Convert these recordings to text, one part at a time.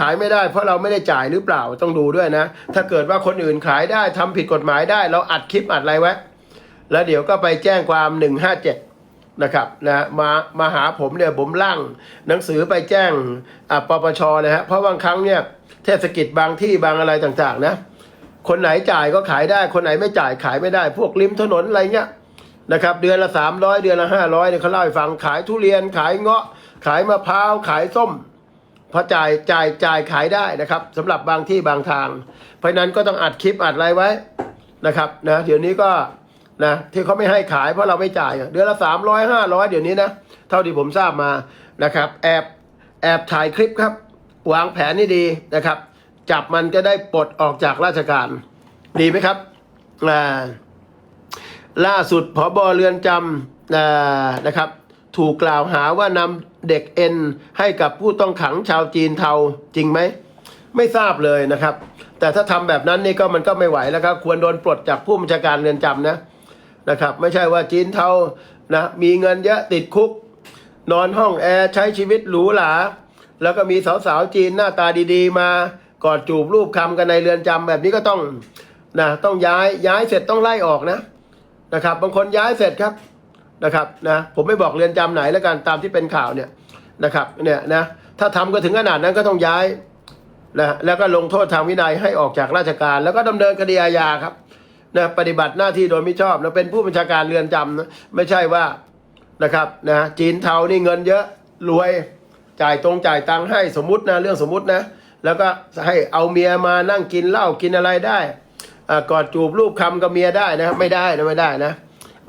ขายไม่ได้เพราะเราไม่ได้จ่ายหรือเปล่าต้องดูด้วยนะ ถ้าเกิดว่าคนอื่นขายได้ทำผิดกฎหมายได้ เราอัดคลิปอัดอะไรไว้ แล้วเดี๋ยวก็ไปแจ้งความ 157 นะครับนะมามาหาผมเนี่ยผมร่างหนังสือไปแจ้งอ่าปปชนะฮะเพราะบางครั้งเนี่ยเทศกิจบางที่บางอะไรต่างๆนะคนไหนจ่ายก็ขายได้ คนไหนไม่จ่ายขายไม่ได้ พวกริมถนนอะไรเงี้ยนะครับเดือนละ 300 เดือนละ 500เนี่ยเขาเล่าให้ฟังขายทุเรียนขายเงาะขายมะพร้าวขายส้ม เพราะจ่ายจ่ายจ่ายขายได้นะครับสำหรับบางที่บางทาง เพราะนั้นก็ต้องอัดคลิปอัดอะไรไว้นะครับนะเดี๋ยวนี้ก็นะที่เขาไม่ให้ขายเพราะเราไม่จ่ายเดือนละสามร้อยห้าร้อยเดี๋ยวนี้นะเท่าที่ผมทราบมานะครับ แอบแอบถ่ายคลิปครับ วางแผนนี่ดีนะครับ จับมันจะได้ปลดออกจากราชการ ดีไหมครับล่าสุดผบเรือนจำนะครับ ถูกกล่าวหาว่านำ เด็กเอ็นให้กับผู้ต้องขังชาวจีนเทาจริงไหม ไม่ทราบเลยนะครับ แต่ถ้าทำแบบนั้นนี่ก็มันก็ไม่ไหวแล้วครับ ควรโดนปลดจากผู้บัญชาการเรือนจำนะนะครับ ไม่ใช่ว่าจีนเทานะมีเงินเยอะติดคุก นอนห้องแอร์ใช้ชีวิตหรูหราแล้วก็มีสาวๆจีนหน้าตาดีๆ มากอดจูบรูปคำกันในเรือนจำแบบนี้ก็ต้องนะต้องย้ายย้ายเสร็จต้องไล่ออกนะนะครับ บางคนย้ายเสร็จครับ นะครับนะผมไม่บอกเรือนจำไหนแล้วกันตามที่เป็นข่าวเนี่ยนะครับเนี่ยนะถ้าทำก็ถึงขนาดนั้นก็ต้องย้ายนะแล้วก็ลงโทษทางวินัยให้ออกจากราชการ แล้วก็ดำเนินคดีอาญาครับนะปฏิบัติหน้าที่โดยมิชอบนะเป็นผู้บัญชาการเรือนจำนะไม่ใช่ว่านะครับนะจีนเทานี่เงินเยอะรวยจ่ายตรงจ่ายตังให้สมมตินะเรื่องสมมตินะแล้วก็ให้เอาเมียมานั่งกินเหล้ากินอะไรได้อ่ากอดจูบรูปคำกับเมียได้นะไม่ได้นะไม่ได้นะ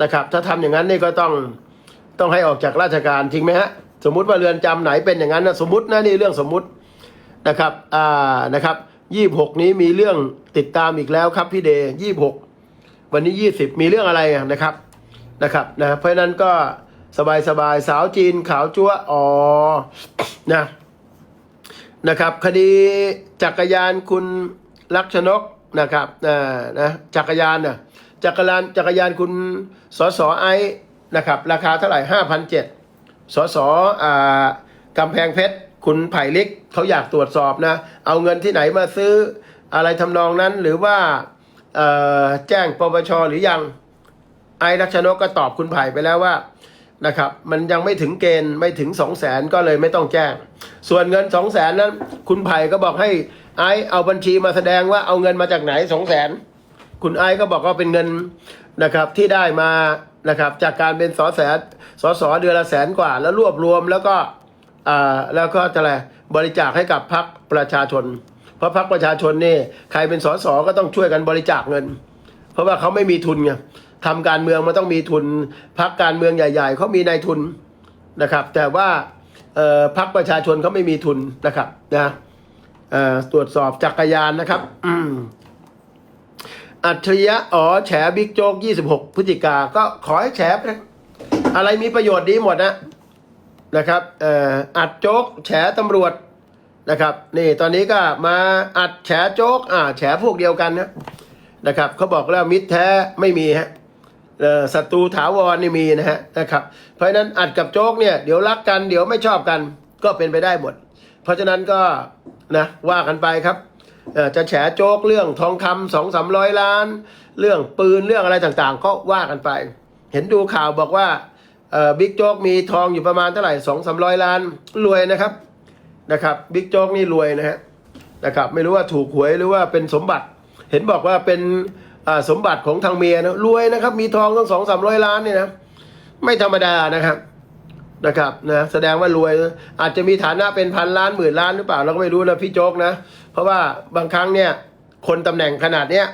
นะครับ ถ้าทำอย่างนั้นนี่ก็ต้องต้องให้ออกจากราชการจริงไหมฮะสมมุติว่าเรือนจำไหนเป็นอย่างนั้นนะสมมตินะนี่เรื่องสมมุตินะครับอ่านะครับยี่หกนี้มีเรื่องติดตามอีกแล้วครับพี่เดย์ยี่หกวันนี้ยี่สิบมีเรื่องอะไรนะครับนะครับนะเพราะนั้นก็สบายสบายๆสาวจีนขาวจั๊วอ๋อนะนะครับคดีจักรยานคุณลักษณกนะครับอ่านะจักรยานน่ะ จักรยานจักรยานคุณสอสอไอนะครับราคาเท่าไหร่ห้าพันเจ็ดสอสออ่ากำแพงเพชรคุณไผ่ลิกเขาอยากตรวจสอบนะ เอาเงินที่ไหนมาซื้ออะไรทำนองนั้นหรือว่าเอ่อแจ้งปปชหรือยังไอ้รักชนกก็ตอบคุณไผ่ไปแล้วว่านะครับ มันยังไม่ถึงเกณฑ์ไม่ถึงสองแสนก็เลยไม่ต้องแจ้ง ส่วนเงินสองแสนนั้น คุณไผ่ก็บอกให้ไอ้เอาบัญชีมาแสดงว่าเอาเงินมาจากไหนสองแสน คุณไอ้ก็บอกว่าเป็นเงินนะครับที่ได้มานะครับจากการเป็นสอแสนสอสอเดือนละแสนกว่า แล้วรวบรวมแล้วก็อ่าแล้วก็จะอะไรบริจาคให้กับพรรคประชาชน เพราะพรรคประชาชนนี่ใครเป็นสอสอก็ต้องช่วยกันบริจาคเงิน เพราะว่าเขาไม่มีทุนไงทำการเมืองมันต้องมีทุนพักการเมืองใหญ่ ๆเขามีนายทุนนะครับ แต่ว่าพักประชาชนเขาไม่มีทุนนะครับนะตรวจสอบจักรยานนะครับ อัจฉริยะอ๋อแฉบิ๊กโจ๊ก26พฤศจิกา ก็ขอให้แฉไปนะอะไรมีประโยชน์ดีหมดนะนะครับเอ่ออัดโจ๊กแฉตำรวจนะครับ นี่ตอนนี้ก็มาอัดแฉโจ๊กอ่าแฉพวกเดียวกันนะนะครับเขาบอกแล้วมิตรแท้ไม่มีฮะเออศัตรูถาวรนี่มีนะฮะนะครับ เพราะฉะนั้นอัดกับโจ๊กเนี่ยเดี๋ยวรักกันเดี๋ยวไม่ชอบกันก็เป็นไปได้หมด เพราะฉะนั้นก็นะว่ากันไปครับ จะแฉโจกเรื่องทองคำสองสามร้อยล้าน เรื่องปืนเรื่องอะไรต่างๆ ก็ว่ากันไป เห็นดูข่าวบอกว่าบิ๊กโจ๊กมีทองอยู่ประมาณเท่าไหร่สองสามร้อยล้านรวยนะครับนะครับบิ๊กโจ๊กนี่รวยนะฮะนะครับไม่รู้ว่าถูกหวยหรือว่าเป็นสมบัติ เห็นบอกว่าเป็นสมบัติของทางเมียนะรวยนะครับ มีทองตั้งสองสามร้อยล้านเนี่ยนะไม่ธรรมดานะครับ นะครับนะแสดงว่ารวยอาจจะมีฐานะเป็นพันล้านหมื่นล้านหรือเปล่าเราก็ไม่รู้นะพี่โจ๊กนะ เพราะว่าบางครั้งเนี่ยคนตำแหน่งขนาดเนี้ย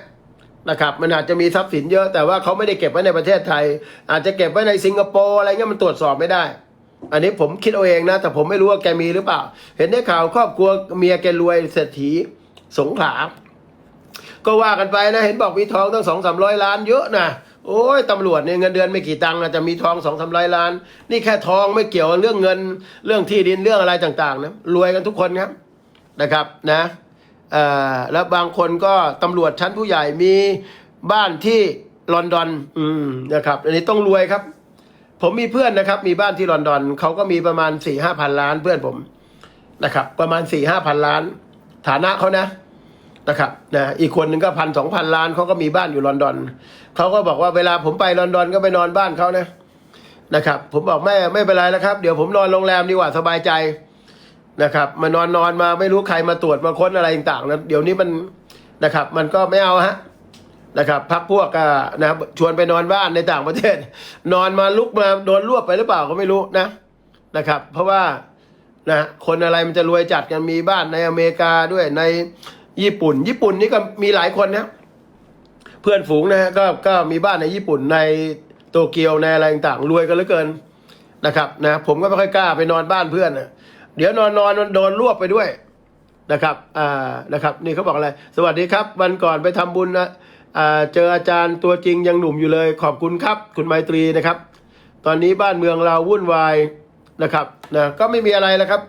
นะครับมันอาจจะมีทรัพย์สินเยอะแต่ว่าเขาไม่ได้เก็บไว้ในประเทศไทย อาจจะเก็บไว้ในสิงคโปร์อะไรเงี้ยมันตรวจสอบไม่ได้ อันนี้ผมคิดเอาเองนะ แต่ผมไม่รู้ว่าแกมีหรือเปล่า เห็นได้ข่าวครอบครัวเมียแกรวยเศรษฐีสงขลาก็ว่ากันไปนะเห็นบอกมีทองตั้งสองสามร้อยล้านเยอะนะ โอ้ยตำรวจเนี่ยเงินเดือนไม่กี่ตังค์นะจะมีทองสองสามร้อยล้าน นี่แค่ทองไม่เกี่ยวกับเรื่องเงินเรื่องที่ดินเรื่องอะไรต่างๆนะรวยกันทุกคนครับนะครับนะเออแล้วบางคนก็ตำรวจชั้นผู้ใหญ่มีบ้านที่ลอนดอนอืมนะครับ อันนี้ต้องรวยครับ ผมมีเพื่อนนะครับ มีบ้านที่ลอนดอนเขาก็มีประมาณสี่ห้าพันล้านเพื่อนผมนะครับ ประมาณสี่ห้าพันล้าน ฐานะเขานะ นะครับนะอีกคนหนึ่งก็พันสองพันล้านเขาก็มีบ้านอยู่ลอนดอนเขาก็บอกว่าเวลาผมไปลอนดอนก็ไปนอนบ้านเขานะนะครับผมบอกไม่ไม่เป็นไรแล้วครับ เดี๋ยวผมนอนโรงแรมดีกว่าสบายใจนะครับมานอนนอนมาไม่รู้ใครมาตรวจมาค้นอะไรต่างๆนะเดี๋ยวนี้มันนะครับ มันก็ไม่เอาฮะนะครับพักพวกก็นะชวนไปนอนบ้านในต่างประเทศ นอนมาลุกมาโดนรวบไปหรือเปล่าก็ไม่รู้นะนะครับ เพราะว่านะคนอะไรมันจะรวยจัดกันมีบ้านในอเมริกาด้วยใน ญี่ปุ่น ญี่ปุ่นนี่ก็มีหลายคนนะเพื่อนฝูงนะฮะก็ก็มีบ้านในญี่ปุ่นในโตเกียวในอะไรต่างๆรวยกันเหลือเกินนะครับ นะ ผมก็ไม่ค่อยกล้าไปนอนบ้านเพื่อนนะเดี๋ยวนอนนอนโดนรวบไปด้วยนะครับ อ่า นะครับ นี่เขาบอกอะไร สวัสดีครับ วันก่อนไปทำบุญนะอ่าเจออาจารย์ตัวจริงยังหนุ่มอยู่เลย ขอบคุณครับ คุณไมตรีนะครับ ตอนนี้บ้านเมืองเราวุ่นวายนะครับ นะ ก็ไม่มีอะไรแล้วครับ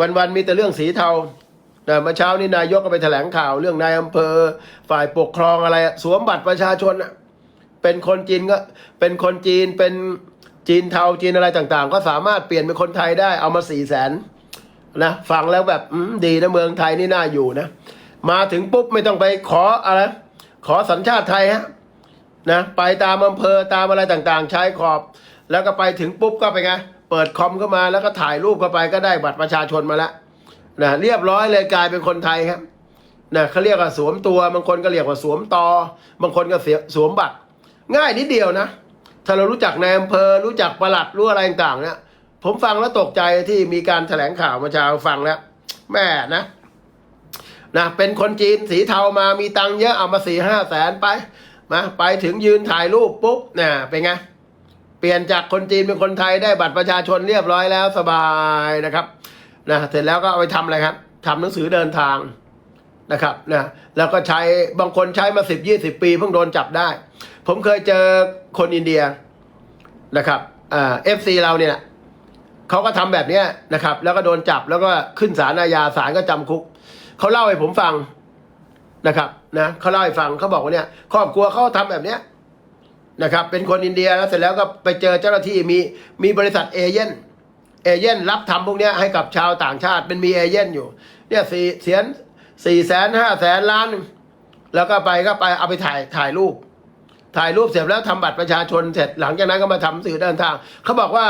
วันๆมีแต่เรื่องสีเทา นะเมื่อเช้านี้นายกก็ไปแถลงข่าวเรื่องนายอำเภอ ฝ่ายปกครองอะไรอะสวมบัตรประชาชนอะเป็นคนจีนก็เป็นคนจีนเป็นจีนเทาจีนอะไรต่างๆ ก็สามารถเปลี่ยนเป็นคนไทยได้เอามาสี่แสนนะฟังแล้วแบบดีนะเมืองไทยนี่น่าอยู่นะ มาถึงปุ๊บไม่ต้องไปขออะไรขอสัญชาติไทยฮะนะไปตามอำเภอตามอะไรต่างๆ ใช้ขอบ แล้วก็ไปถึงปุ๊บก็ไปไงเปิดคอมเข้ามาแล้วก็ถ่ายรูปเข้าไปก็ได้บัตรประชาชนมาแล้ว นะเรียบร้อยเลยกลายเป็นคนไทยครับนะเขาเรียกว่าสวมตัว บางคนก็เรียกว่าสวมตอบางคนก็เสียสวมบัตร ง่ายนิดเดียวนะ ถ้าเรารู้จักนายอำเภอรู้จักประหลัดรู้อะไรต่างๆเนี่ยผมฟังแล้วตกใจที่มีการแถลงข่าวเมาเช้าฟังแล้วแม่นะนะเป็นคนจีนสีเทามามีตังเยอะเอามาสี่ห้าแสนไปมาไปถึงยืนถ่ายรูปปุ๊บเนี่ยเป็นไงเปลี่ยนจากคนจีนเป็นคนไทยได้บัตรประชาชนเรียบร้อยแล้วสบายนะครับ นะเสร็จแล้วก็เอาไปทำอะไรครับทำหนังสือเดินทางนะครับนะแล้วก็ใช้บางคนใช้มาสิบยี่สิบปีเพิ่งโดนจับได้ ผมเคยเจอคนอินเดียนะครับเอฟซีเราเนี่ยเขาก็ทำแบบเนี้ยนะครับ แล้วก็โดนจับแล้วก็ขึ้นศาลอาญาศาลก็จำคุกเขาเล่าให้ผมฟังนะครับนะเขาเล่าให้ฟังเขาบอกว่าเนี่ยครอบครัวเขาทำแบบเนี้ยนะครับ เป็นคนอินเดียแล้วเสร็จแล้วก็ไปเจอเจ้าหน้าที่มีมีบริษัทเอเย่น เอเย่นรับทำพวกนี้ให้กับชาวต่างชาติเป็นมีเอเย่นอยู่ เนี่ยสี่เสียนสี่แสนห้าแสนล้าน แล้วก็ไปก็ไปเอาไปถ่ายถ่ายรูป ถ่ายรูปเสร็จแล้วทำบัตรประชาชนเสร็จหลังจากนั้นก็มาทำสื่อเดินทาง เขาบอกว่า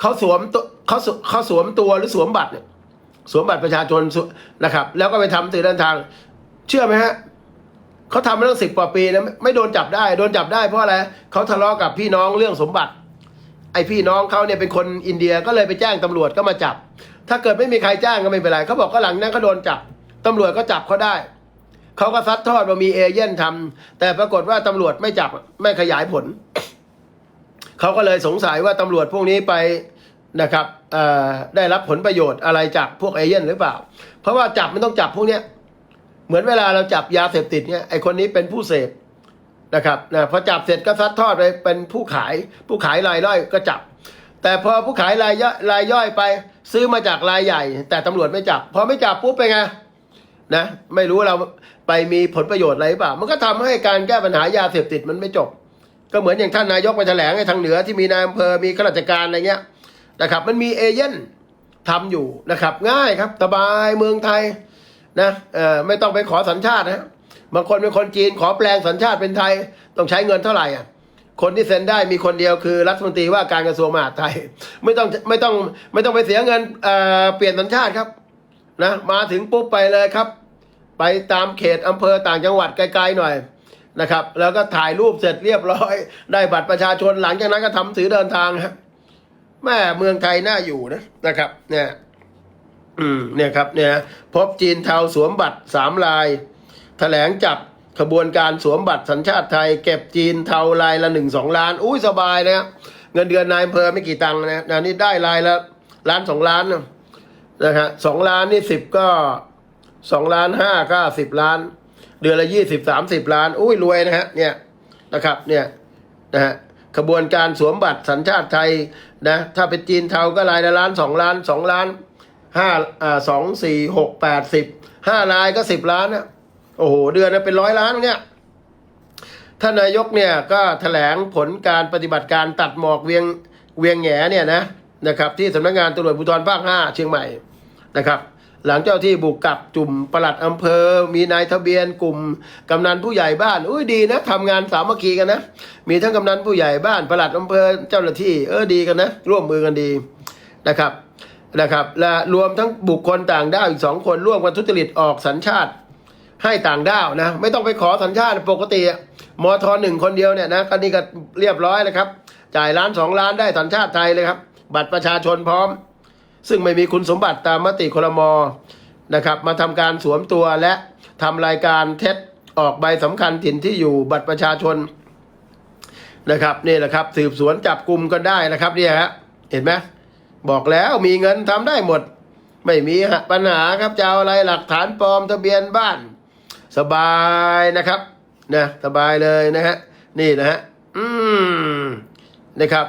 เขาสวมตัวเขาสวเขาสวมตัวหรือสวมบัตรเนี่ยสวมบัตรประชาชนนะครับ แล้วก็ไปทำสื่อเดินทาง เชื่อไหมฮะเขาทำมาตั้งสิบกว่าปีนะไม่โดนจับได้ โดนจับได้เพราะอะไรเขาทะเลาะกับพี่น้องเรื่องสมบัติ ไอพี่น้องเขาเนี่ยเป็นคนอินเดียก็เลยไปแจ้งตำรวจก็มาจับ ถ้าเกิดไม่มีใครแจ้งก็ไม่เป็นไรเขาบอกก็หลังนั้นเขาโดนจับตำรวจก็จับเขาได้เขาก็ซัดทอดว่ามีเอเย่นทำแต่ปรากฏว่าตำรวจไม่จับไม่ขยายผลเขาก็เลยสงสัยว่าตำรวจพวกนี้ไปนะครับได้รับผลประโยชน์อะไรจากพวกเอเย่นหรือเปล่า เพราะว่าจับไมันต้องจับพวกเนี้ยเหมือนเวลาเราจับยาเสพติดเนี่ยไอคนนี้เป็นผู้เสพ นะครับนะพอจับเสร็จก็ซัดทอดไปเป็นผู้ขายผู้ขายรายย่อยก็จับ แต่พอผู้ขายรายย่อยรายย่อยไป ซื้อมาจากรายใหญ่ แต่ตำรวจไม่จับ พอไม่จับปุ๊บไปนไงนะไม่รู้เราไปมีผลประโยชน์อะไรหรือเปล่า มันก็ทำให้การแก้ปัญหายาเสพติดมันไม่จบ ก็เหมือนอย่างท่านนายกไปแถลงให้ทางเหนือที่มีนายอำเภอมีข้าราชการอะไรเงี้ยนะครับ มันมีเอเย่นทำอยู่นะครับ ง่ายครับสบายเมืองไทยนะเออไม่ต้องไปขอสัญชาตินะ บางคนเป็นคนจีนขอแปลงสัญชาติเป็นไทยต้องใช้เงินเท่าไหร่อะคนที่เซ็นได้มีคนเดียวคือรัฐมนตรีว่าการกระทรวงมหาดไทย ไม่ต้องไม่ต้องไม่ต้องไปเสียเงินเเปลี่ยนสัญชาติครับนะมาถึงปุ๊บไปเลยครับ ไปตามเขตอำเภอต่างจังหวัดไกลๆหน่อยนะครับ แล้วก็ถ่ายรูปเสร็จเรียบร้อย ได้บัตรประชาชนหลังจากนั้นก็ทำสือเดินทางครับแม่เมืองไทยน่าอยู่นะนะครับ เนี่ย อืมเนี่ยครับ เนี่ย พบจีนเทาสวมบัตรสามลาย ถลงจับขบวนการสวมบัตรสัญชาติไทย เก็บจีนเทาลายละหนึ่งสองล้าน อุ้ยสบายนะเงินเดือนนายอำเภอไม่กี่ตังค์นะนะนี่ได้ลายละล้านสองล้านนะฮะสองล้านนี่สิบก็สองล้านห้าก็สิบล้าน เดือนละยี่สิบสามสิบล้าน อุ้ยรวยนะฮะเนี่ยนะครับเนี่ยนะฮะขบวนการสวมบัตรสัญชาติไทยนะถ้าเป็นจีนเทาก็รายละล้านสองล้านสองล้านห้าอ่าสองสี่หกแปดสิบห้ารายก็สิบล้านนะ อ้โห เดือนนะเป็นร้อยล้านเนี่ยท่านนายกเนี่ยก็แถลงผลการปฏิบัติการตัดหมอกเวียงเวียงแหงเนี่ยนะนะครับ ที่สำนักงานตำรวจภูธรภาคห้าเชียงใหม่นะครับ หลังเจ้าที่บุกกักจุ่มปลัดอำเภอ มีนายทะเบียนกลุ่มกำนันผู้ใหญ่บ้าน อุ้ยดีนะทำงานสามัคคีกันนะ มีทั้งกำนันผู้ใหญ่บ้านปลัดอำเภอเจ้าหน้าที่เออดีกันนะ ร่วมมือกันดีนะครับนะครับและรวมทั้งบุคคลต่างด้าวอีกสองคนร่วมกันทุจริตออกสัญชาติ ให้ต่างด้าวนะ ไม่ต้องไปขอสัญชาติปกติอะมทหนึ่งคนเดียวเนี่ยนะก็นี่ก็เรียบร้อยแล้วครับ จ่ายล้านสองล้านได้สัญชาติไทยเลยครับ บัตรประชาชนพร้อม ซึ่งไม่มีคุณสมบัติตามมติครมนะครับ มาทำการสวมตัวและทำรายการเท็จออกใบสำคัญถิ่นที่อยู่บัตรประชาชนนะครับนี่แหละครับ สืบสวนจับกลุ่มกันได้นะครับเนี่ยฮะเห็นไหมบอกแล้วมีเงินทำได้หมด ไม่มีปัญหาครับจะเอาอะไรหลักฐานปลอมทะเบียนบ้าน สบายนะครับนะสบายเลยนะฮะนี่นะฮะอืมนะครับ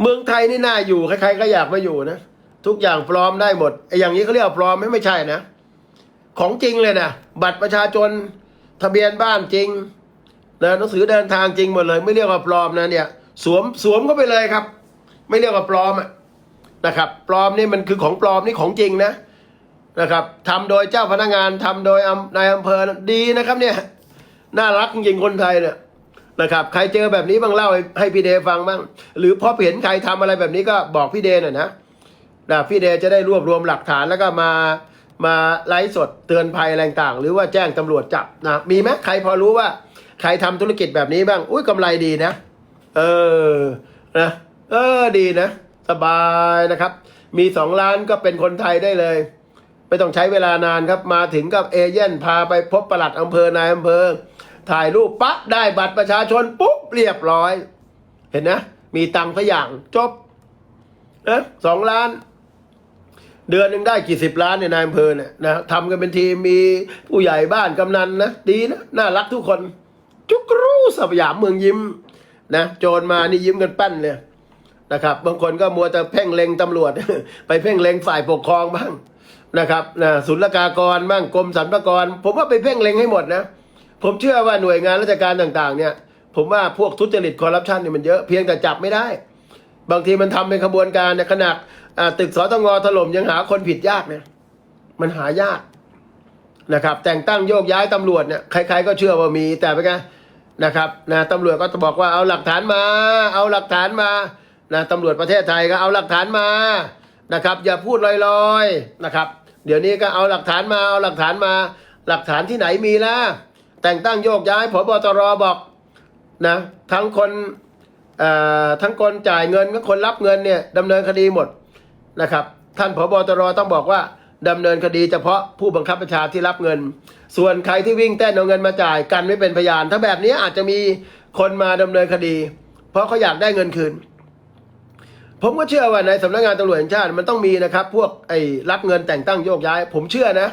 เมืองไทยนี่น่าอยู่ใครๆก็อยากมาอยู่นะทุกอย่างปลอมได้หมดไอ้อย่างนี้เขาเรียกว่าปลอมไม่ไม่ใช่นะของจริงเลยนะบัตรประชาชนทะเบียนบ้านจริงนะหนังสือเดินทางจริงหมดเลย ไม่เรียกว่าปลอมนะเนี่ย สวมสวมเข้าไปเลยครับ ไม่เรียกว่าปลอมอะนะครับ ปลอมนี่มันคือของปลอมนี่ของจริงนะ นะครับทำโดยเจ้าพนักงานทำโดยนายอำเภอดีนะครับเนี่ยน่ารักจริงคนไทยเนี่ยนะครับใครเจอแบบนี้บ้างเล่าให้ใหพี่เดฟังบ้างหรือพอเห็นใครทำอะไรแบบนี้ก็บอกพี่เดหน่อยนะนะพี่เดจะได้รวบรวมหลักฐานแล้วก็มามาไลฟ์สดเตือนภัยอะไรต่าง หรือว่าแจ้งตำรวจจับนะมีไหมใครพอรู้ว่า ใครทำธุรกิจแบบนี้บ้าง อุ้ยกำไรดีนะ เออนะเออดีนะ สบายนะครับ มีสองล้านก็เป็นคนไทยได้เลย ไม่ต้องใช้เวลานานครับ มาถึงกับเอเย่นพาไปพบปลัดอำเภอนายอำเภอ ถ่ายรูปปั๊บได้บัตรประชาชนปุ๊บเรียบร้อย เห็นนะ มีตังค์สัอย่างจบเอะสองล้าน เดือนหนึ่งได้กี่สิบล้านเนี่ยนายอำเภอเนี่ยนะทำกันเป็นทีมมีผู้ใหญ่บ้านกำนันนะดีนะน่ารักทุกคน จุกรูสยามเมืองยิ้มนะโจรมานี่ยิ้มกันแป้นเลยนะครับ บางคนก็มัวแต่เพ่งเล็งตำรวจ ไปเพ่งเล็งฝ่ายปกครองบ้าง นะครับนะศุลกากรบ้างกรมสรรพากร ผมว่าไปเพ่งเล็งให้หมดนะผมเชื่อว่าหน่วยงานราชการต่างๆ เนี่ย ผมว่าพวกทุจริตคอร์รัปชันเนี่ยมันเยอะเพียงแต่จับไม่ได้ บางทีมันทำเป็นขบวนการเนี่ยขนาดตึกสตงถล่มยังหาคนผิดยากเนี่ยมันหายากนะครับ แต่งตั้งโยกย้ายตำรวจเนี่ยใครๆก็เชื่อว่ามีแต่เป็นไงนะครับนะตำรวจก็จะบอกว่าเอาหลักฐานมา เอาหลักฐานมานะตำรวจประเทศไทยก็เอาหลักฐานมานะครับ อย่าพูดลอยๆนะครับ เดี๋ยวนี้ก็เอาหลักฐานมาเอาหลักฐานมา หลักฐานที่ไหนมีล่ะแต่งตั้งโยกย้ายผบตรบอกนะทั้งคนทั้งคนจ่ายเงินกับคนรับเงินเนี่ยดำเนินคดีหมดนะครับ ท่านผบตรต้องบอกว่าดำเนินคดีเฉพาะผู้บังคับบัญชาที่รับเงิน ส่วนใครที่วิ่งเต้นเอาเงินมาจ่ายกันไม่เป็นพยาน ถ้าแบบนี้อาจจะมีคนมาดำเนินคดี เพราะเขาอยากได้เงินคืน ผมก็เชื่อว่าในสำนักงานตำรวจแห่งชาติมันต้องมีนะครับ พวกไอ้รับเงินแต่งตั้งโยกย้าย ผมเชื่อนะ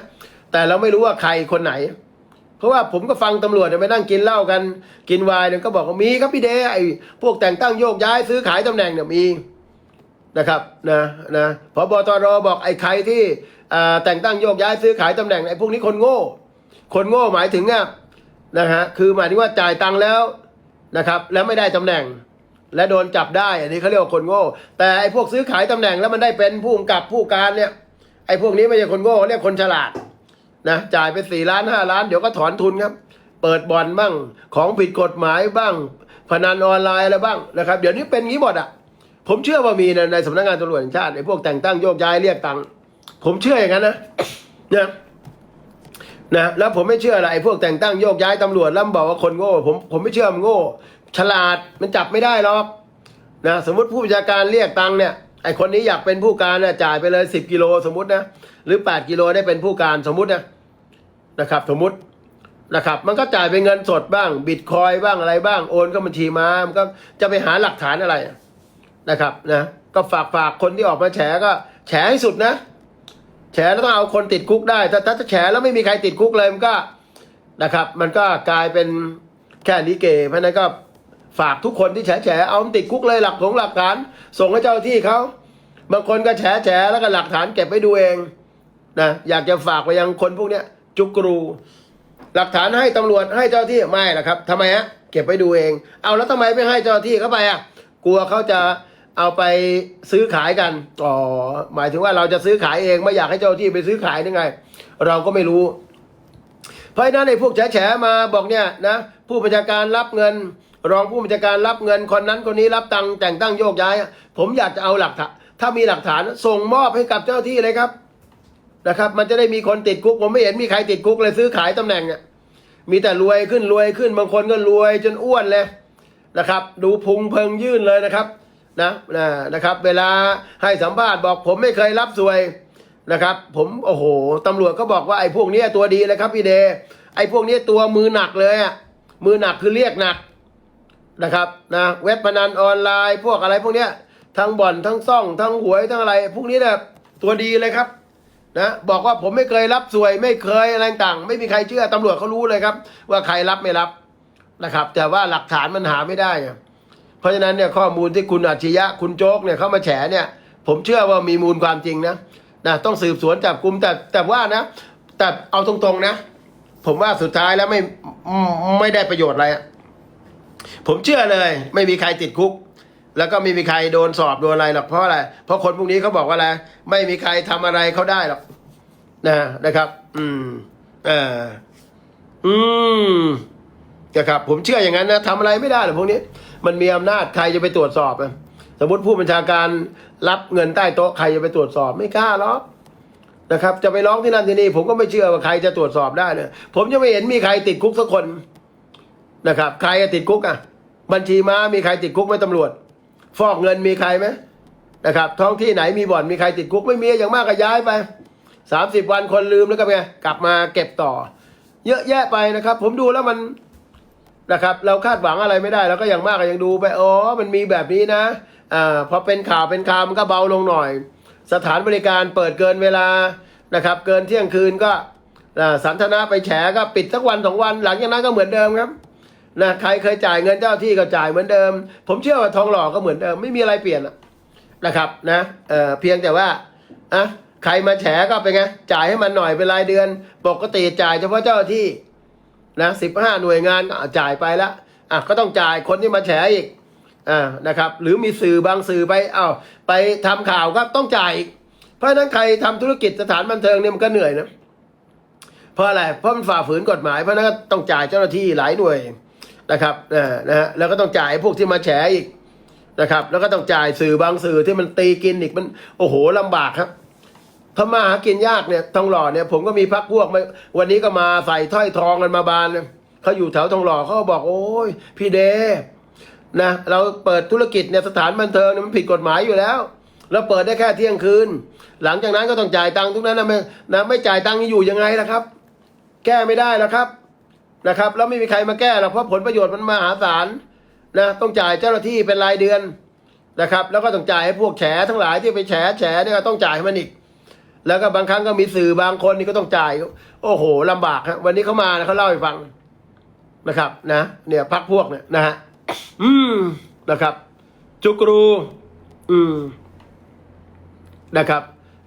แต่เราไม่รู้ว่าใครคนไหน เพราะว่าผมก็ฟังตำรวจเนี่ยไปนั่งกินเหล้ากันกินไวน์เนี่ยก็บอกว่ามีครับพี่เดไอ้พวกแต่งตั้งโยกย้ายซื้อขายตำแหน่งเนี่ยมีนะครับนะนะพบตรบอกไอ้ใครที่แต่งตั้งโยกย้ายซื้อขายตำแหน่งไอ้พวกนี้คนโง่ คนโง่หมายถึงอะนะฮะคือหมายถึงว่าจ่ายตังค์แล้วนะครับ แล้วไม่ได้ตำแหน่ง และโดนจับได้ อันนี้เขาเรียกว่าคนโง่ แต่ไอ้พวกซื้อขายตำแหน่งแล้วมันได้เป็นผู้กำกับผู้การเนี่ย ไอ้พวกนี้ไม่ใช่คนโง่เขาเรียกคนฉลาดนะจ่ายไปสี่ล้านห้าล้านเดี๋ยวก็ถอนทุนครับ เปิดบ่อนบ้างของผิดกฎหมายบ้าง พนันออนไลน์อะไรบ้างนะครับ เดี๋ยวนี้เป็นงี้หมดอะ ผมเชื่อว่ามีนะในสำนักงานตำรวจแห่งชาติไอ้พวกแต่งตั้งโยกย้ายเรียกตังค์ผมเชื่ออย่างนั้นนะนะนะแล้วผมไม่เชื่ออะไรไอ้พวกแต่งตั้งโยกย้ายตำรวจแล้วบอกว่าคนโง่ ผมผมไม่เชื่อมันโง่ ฉลาดมันจับไม่ได้หรอกนะสมมติผู้บัญชาการเรียกตังค์เนี่ยไอคนนี้อยากเป็นผู้การเนี่ยจ่ายไปเลยสิบกิโลสมมตินะหรือแปดกิโลได้เป็นผู้การสมมตินะนะครับ สมมตินะครับ มันก็จ่ายเป็นเงินสดบ้าง บิตคอยบ้างอะไรบ้างโอนเข้าบัญชีมามันก็จะไปหาหลักฐานอะไรนะครับนะก็ฝากฝากคนที่ออกมาแฉก็แฉให้สุดนะ แฉแล้วต้องเอาคนติดคุกได้ ถ้าถ้าแฉแล้วไม่มีใครติดคุกเลยมันก็นะครับ มันก็กลายเป็นแค่ลิเกเพราะฉะนั้นก็ ฝากทุกคนที่แฉแฉเอาติดคุกเลยหลักของหลักฐาน ส่งให้เจ้าที่เขาบางคนก็แฉแฉแล้วก็หลักฐานเก็บไว้ดูเองนะอยากจะฝากไปยังคนพวกเนี้ยจุกรู หลักฐานให้ตำรวจให้เจ้าที่ไม่ล่ะครับทำไมฮะเก็บไว้ดูเอง เอาแล้วทำไมไม่ให้เจ้าที่เข้าไปอะกลัวเขาจะเอาไปซื้อขายกันอ๋อหมายถึงว่าเราจะซื้อขายเองไม่อยากให้เจ้าที่ไปซื้อขายได้ไง เราก็ไม่รู้ เพราะนั้นไอ้พวกแฉๆมาบอกเนี่ยนะผู้บัญชาการรับเงิน รองผู้บัญชาการรับเงินคนนั้นคนนี้รับตังค์แต่งตั้งโยกย้าย ผมอยากจะเอาหลักฐานถ้ามีหลักฐานส่งมอบให้กับเจ้าที่เลยครับนะครับ มันจะได้มีคนติดคุก ผมไม่เห็นมีใครติดคุกเลยซื้อขายตำแหน่งเนี่ยมีแต่รวยขึ้นรวยขึ้นบางคนก็รวยจนอ้วนเลยนะครับ ดูพุงเพิงยื่นเลยนะครับนะนะนะครับ เวลาให้สัมภาษณ์บอกผมไม่เคยรับสวยนะครับ ผมโอ้โหตำรวจก็บอกว่าไอ้พวกนี้ตัวดีเลยครับพี่เดไอ้พวกนี้ตัวมือหนักเลยอะมือหนักคือเรียกหนัก นะครับนะเว็บพนันออนไลน์พวกอะไรพวกเนี้ยทั้งบ่อนทั้งซ่อง ทั้งหวยทั้งอะไร พวกนี้เนี่ยตัวดีเลยครับนะบอกว่าผมไม่เคยรับสวยไม่เคยอะไรต่างไม่มีใครเชื่อตำรวจเขารู้เลยครับ ว่าใครรับไม่รับนะครับ แต่ว่าหลักฐานมันหาไม่ได้ เพราะฉะนั้นเนี่ยข้อมูลที่คุณอัจฉริยะคุณโจ๊กเนี่ยเขามาแฉเนี่ย ผมเชื่อว่ามีมูลความจริงนะนะต้องสืบสวนจับกลุ่มแต่แต่ว่านะ แต่เอาตรงๆนะ ผมว่าสุดท้ายแล้วไม่ไม่ได้ประโยชน์อะไรอะ ผมเชื่อเลย ไม่มีใครติดคุก แล้วก็ไม่มีใครโดนสอบโดนอะไรหรอกเพราะอะไรเพราะคนพวกนี้เขาบอกว่าอะไรไม่มีใครทำอะไรเขาได้หรอกนะนะครับ อืมเอออืมนะครับ ผมเชื่ออย่างนั้นนะทำอะไรไม่ได้หรอกพวกนี้ มันมีอำนาจใครจะไปตรวจสอบอะสมมติผู้บัญชาการรับเงินใต้โต๊ะใครจะไปตรวจสอบไม่กล้าหรอกนะครับ จะไปร้องที่นั่นที่นี่ผมก็ไม่เชื่อว่าใครจะตรวจสอบได้เลยผมยังไม่เห็นมีใครติดคุกสักคน นะครับ ใครติดคุกอะ บัญชีม้ามีใครติดคุกไหมตำรวจ ฟอกเงินมีใครไหมนะครับ ท้องที่ไหนมีบ่อนมีใครติดคุกไม่มีอย่างมากก็ย้ายไปสามสิบวันคนลืมแล้วก็ไงกลับมาเก็บต่อ เยอะแยะไปนะครับ ผมดูแล้วมันนะครับเราคาดหวังอะไรไม่ได้เราก็อย่างมากก็ยังดูไปอ๋อมันมีแบบนี้นะอ่าพอเป็นข่าวเป็นข่าวมันก็เบาลงหน่อย สถานบริการเปิดเกินเวลานะครับ เกินเที่ยงคืนก็สันทนาไปแฉก็ปิดสักวันสองวัน หลังจากนั้นก็เหมือนเดิมครับ นะใครเคยจ่ายเงินเจ้าที่ก็จ่ายเหมือนเดิม ผมเชื่อว่าทองหล่อก็เหมือนเดิมไม่มีอะไรเปลี่ยนนะครับนะเออเพียงแต่ว่าอะใครมาแฉก็เป็นไงจ่ายให้มันหน่อยเป็นรายเดือน ปกติจ่ายเฉพาะเจ้าที่นะสิบห้าหน่วยงานจ่ายไปแล้วอะก็ต้องจ่ายคนที่มาแฉอีกอ่านะครับ หรือมีสื่อบางสื่อไปเอ้าไปทำข่าวก็ต้องจ่ายอีกเพราะฉะนั้นใครทำธุรกิจสถานบันเทิงเนี่ยมันก็เหนื่อยนะเพราะอะไรเพราะมันฝ่าฝืนกฎหมายเพราะฉะนั้นก็ต้องจ่ายเจ้าหน้าที่หลายหน่วย นะครับอ่นะฮะแล้วก็ต้องจ่ายพวกที่มาแฉอีกนะครับ แล้วก็ต้องจ่ายสื่อบางสื่อที่มันตีกินอีกมันโอ้โหลำบากครับถ้ามาหากินยากเนี่ยทองหล่อเนี่ยผมก็มีพักพวกมาวันนี้ก็มาใส่ถ้อยทองกันมาบานเนี่ยเขาอยู่แถวทองหล่อเขาบอกโอ้ยพี่เดนะเราเปิดธุรกิจเนี่ยสถานบันเทิงเนี่ยมันผิดกฎหมายอยู่แล้วเราเปิดได้แค่เที่ยงคืน หลังจากนั้นก็ต้องจ่ายตังค์ทุกนั้นนะไม่นะไม่จ่ายตังค์อยู่ยังไงล่ะครับ แก้ไม่ได้แล้วครับ นะครับแล้วไม่มีใครมาแก้หรอกเพราะผลประโยชน์มันมหาศาลนะต้องจ่ายเจ้าหน้าที่เป็นรายเดือนนะครับ แล้วก็ต้องจ่ายให้พวกแฉทั้งหลายที่ไปแฉแฉเนี่ยก็ต้องจ่ายให้มันอีก แล้วก็บางครั้งก็มีสื่อบางคนนี่ก็ต้องจ่าย โอ้โหลำบากฮะวันนี้เขามานะเขาเล่าให้ฟังนะครับ นะ เนี่ยพักพวกเนี่ยนะฮะอืมนะครับ จุกรู อืมนะครับ